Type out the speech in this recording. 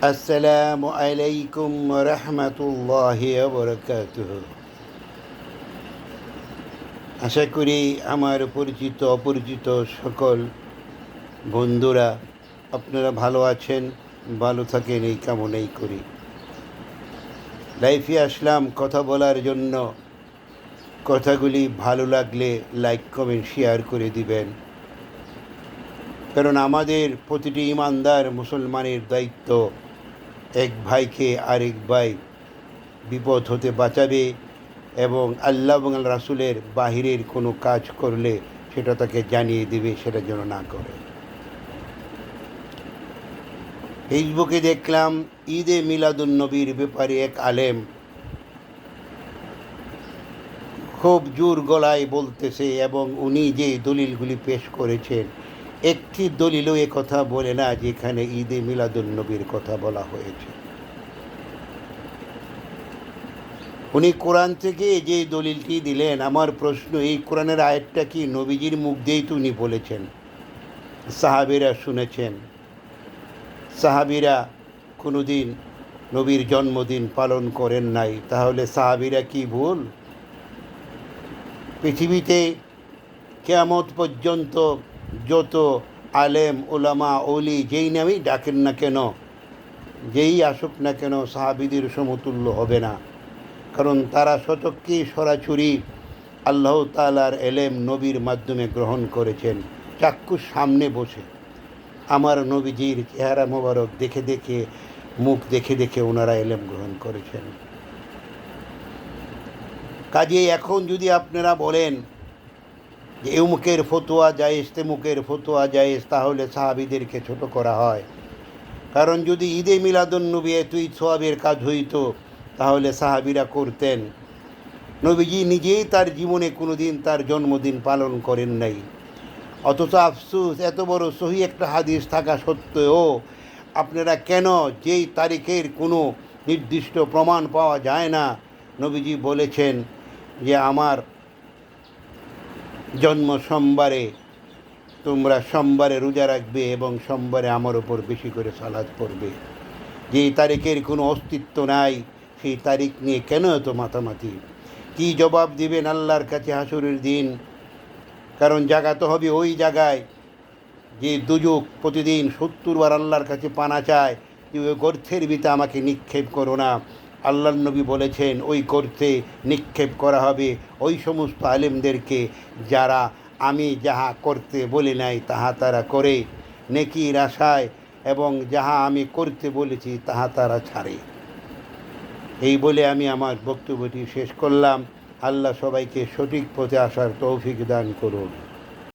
আসসালামু আলাইকুম রহমতুল্লাহ আশা করি আমার পরিচিত, অপরিচিত সকল বন্ধুরা আপনারা ভালো আছেন, ভালো থাকেন এই কামনাই করি। লাইফে আসলাম কথা বলার জন্য। কথাগুলি ভালো লাগলে লাইক, কমেন্ট, শেয়ার করে দিবেন। কারণ আমাদের প্রতিটি ইমানদার মুসলমানের দায়িত্ব, এক ভাইকে আরেক ভাই বিপদ হতে বাঁচাবে এবং আল্লাহ এবং রাসুলের বাহিরের কোনো কাজ করলে সেটা তাকে জানিয়ে দেবে, সেটা যেন না করে। ফেসবুকে দেখলাম ঈদে মিলাদুন নবীর ব্যাপারে এক আলেম খুব জোর গলায় বলতেছে এবং উনি যে দলিলগুলি পেশ করেছেন একটি দলিলও কথা বলে না যেখানে ঈদে মিলাদুল নবীর কথা বলা হয়েছে। উনি কোরআন থেকে যে দলিলটি দিলেন, আমার প্রশ্ন, এই কোরআনের আয়াতটা কি নবীজির মুখ দিয়েই তো উনি বলেছেন? সাহাবিরা শুনেছেন। সাহাবিরা কোনোদিন নবীর জন্মদিন পালন করেন নাই, তাহলে সাহাবিরা কি ভুল? পৃথিবীতে কেয়ামত পর্যন্ত যত আলেম ওলামা ওলি যেই নামেই ডাকেন না কেন, যেই আসুক না কেন সাহাবিদের সমতুল্য হবে না। কারণ তারা শতককে সরাসরি আল্লাহ তালার এলেম নবীর মাধ্যমে গ্রহণ করেছেন। চাক্ষুর সামনে বসে। আমার নবীজির চেহারা মোবারক দেখে দেখে, মুখ দেখে দেখে ওনারা এলেম গ্রহণ করেছেন। কাজে এখন যদি আপনারা বলেন যে এমুকের ফতোয়া জায়েজ, তেমুকের ফতোয়া জায়েজ, তাহলে সাহাবিদেরকে ছোট করা হয়। কারণ যদি ঈদে মিলাদুন নবী এতই সোয়াবের কাজ হইতো, তাহলে সাহাবিরা করতেন। নবীজি নিজেই তার জীবনে কোনো দিন তার জন্মদিন পালন করেন নাই। অথচ আফসুস, এত বড় সহি একটা হাদিস থাকা সত্ত্বেও আপনারা কেন যেই তারিখের কোনো নির্দিষ্ট প্রমাণ পাওয়া যায় না? নবীজি বলেছেন যে, আমার জন্ম সোমবারে। তোমরা সোমবারে রোজা রাখবে এবং সোমবারে আমার ওপর বেশি করে সালাদ পড়বে। যেই তারিখের কোনো অস্তিত্ব নাই, সেই তারিখ নিয়ে কেন এত মাতামাতি? কী জবাব দিবেন আল্লাহর কাছে হাসুরের দিন? কারণ জায়গা তো হবে ওই জায়গায় যে দুযুগ প্রতিদিন সত্তর বার আল্লাহর কাছে পানা চায় যে ওই গর্থের ভিতরে আমাকে নিক্ষেপ করো না। আল্লাহ নবী বলেছেন, ওই করতে নিক্ষেপ করা হবে ওই সমস্ত আলেমদেরকে যারা আমি যাহা করতে বলি নাই, তাহা তারা করে। নেকির আশায় এবং যাহা আমি করতে বলেছি, তাহা তারা ছাড়ে। এই বলে আমি আমার বক্তব্যটি শেষ করলাম। আল্লাহ সবাইকে সঠিক পথে আসার তৌফিক দান করুন।